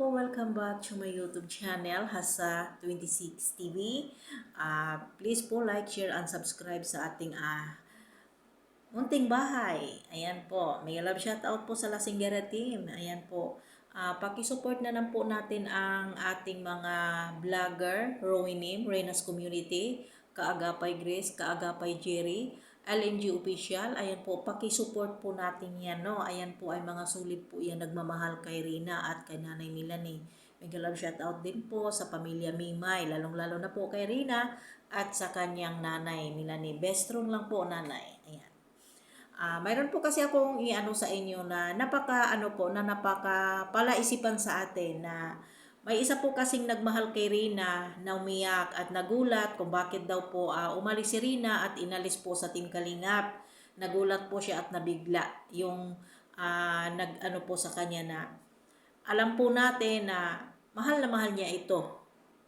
po, welcome back to my YouTube channel, Hasa 26 TV. Ah, please po like, share, and subscribe sa ating ah, munting bahay. Ayan po, may love shoutout po sa Lasinggera team. Ayan po, Ah, pakisupport na lang po natin ang ating mga vlogger, Rowinim, Renas Community, Kaagapay Grace, Kaagapay Jerry, LNG Official. Ayan po, pakisupport po natin yan, no? Ayan po ay mga sulit po yan nagmamahal kay Rina at kay Nanay Milani. May love shoutout din po sa pamilya Mimay, lalong-lalo na po kay Rina at sa kanyang nanay Milani. Best strong lang po, nanay. Ayan. Ah, mayroon po kasi akong iano sa inyo na napaka ano po, na napaka palaisipan sa atin na may isa po kasing nagmahal kay Rina na umiyak at nagulat kung bakit daw po ah, umalis si Rina at inalis po sa Team Kalingap. Nagulat po siya at nabigla yung ah, nag ano po sa kanya na alam po natin na mahal na mahal niya ito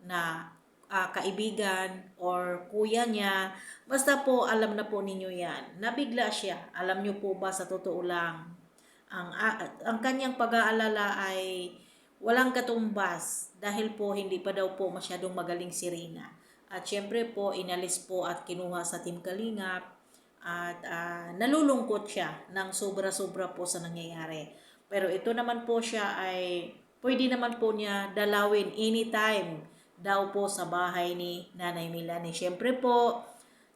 na ah, kaibigan or kuya niya. Basta po alam na po ninyo yan. Nabigla siya. Alam niyo po ba sa totoo lang ang ah, ang kanyang pag-aalala ay walang katumbas dahil po hindi pa daw po masyadong magaling si Rina. At syempre po inalis po at kinuha sa Team Kalingap at ah, nalulungkot siya ng sobra-sobra po sa nangyayari. Pero ito naman po siya ay pwede naman po niya dalawin anytime daw po sa bahay ni Nanay Milani. Siyempre po,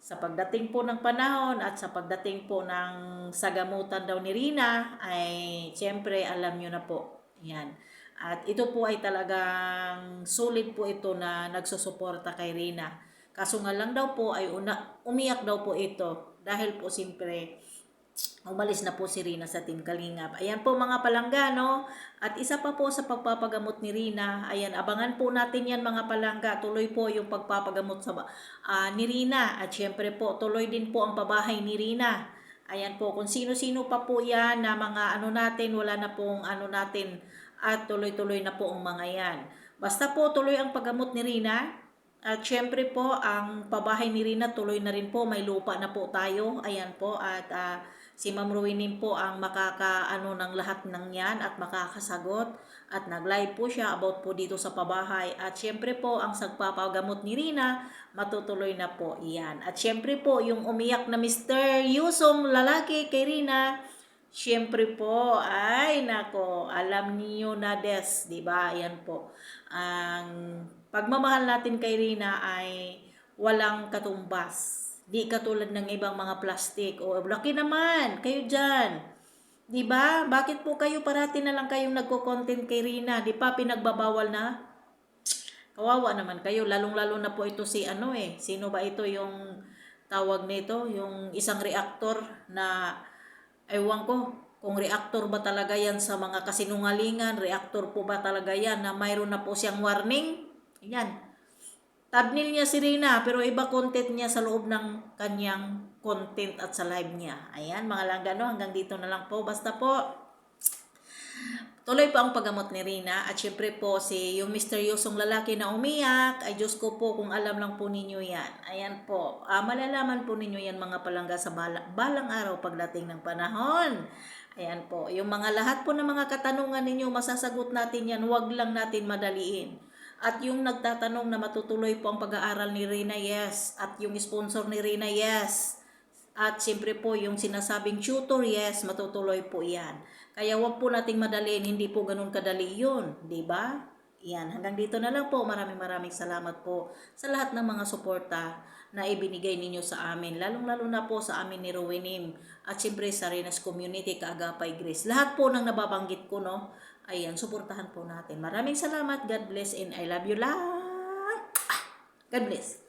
sa pagdating po ng panahon at sa pagdating po ng sagamutan daw ni Rina, ay siyempre alam nyo na po. Yan. At ito po ay talagang solid po ito na nagsusuporta kay Rina. Kaso nga lang daw po ay una, umiyak daw po ito dahil po siyempre umalis na po si Rina sa Team Kalingap. Ayan po mga palangga, no? At isa pa po sa pagpapagamot ni Rina, ayan, abangan po natin yan mga palangga. Tuloy po yung pagpapagamot sa ah, ni Rina. At syempre po, tuloy din po ang pabahay ni Rina. Ayan po, kung sino-sino pa po yan na mga ano natin, wala na pong ano natin at tuloy-tuloy na po ang mga yan. Basta po tuloy ang paggamot ni Rina. At syempre po, ang pabahay ni Rina tuloy na rin po, may lupa na po tayo. Ayan po, at ah, si Ma'am Ruinin po ang makakaano ng lahat ng yan at makakasagot. At nag-live po siya about po dito sa pabahay. At syempre po, ang sagpapagamot ni Rina, matutuloy na po iyan. At syempre po, yung umiyak na Mr. Yusong lalaki kay Rina, syempre po, ay nako, alam niyo na des, di ba? Ayan po. Ang pagmamahal natin kay Rina ay walang katumbas. Di katulad ng ibang mga plastic. O, laki naman, kayo dyan. Di ba? Bakit po kayo parati na lang kayong nagko-content kay Rina? Di pa pinagbabawal na? Kawawa naman kayo. Lalong-lalo na po ito si ano eh. Sino ba ito yung tawag nito? Yung isang reactor na ewan ko kung reactor ba talaga yan sa mga kasinungalingan, reactor po ba talaga yan na mayroon na po siyang warning? Yan. Thumbnail niya si Rina, pero iba content niya sa loob ng kanyang content at sa live niya. Ayan, mga langgano, hanggang dito na lang po. Basta po, Tuloy po ang paggamot ni Rina at syempre po si yung misteryosong lalaki na umiyak ay Diyos ko po kung alam lang po ninyo yan. Ayan po, ah, malalaman po ninyo yan mga palangga sa bala, balang araw pagdating ng panahon. Ayan po, yung mga lahat po ng mga katanungan ninyo masasagot natin yan, wag lang natin madaliin. At yung nagtatanong na matutuloy po ang pag-aaral ni Rina, yes. At yung sponsor ni Rina, yes. At siyempre po, yung sinasabing tutor, yes, matutuloy po yan. Kaya wag po nating madaliin, hindi po ganun kadali yun, di ba? Yan, hanggang dito na lang po. Maraming maraming salamat po sa lahat ng mga suporta na ibinigay ninyo sa amin. Lalong-lalo na po sa amin ni Rowinim at siyempre sa Renas Community, Kaagapay Grace. Lahat po ng nababanggit ko, no? Ayan, suportahan po natin. Maraming salamat. God bless and I love you lang. God bless.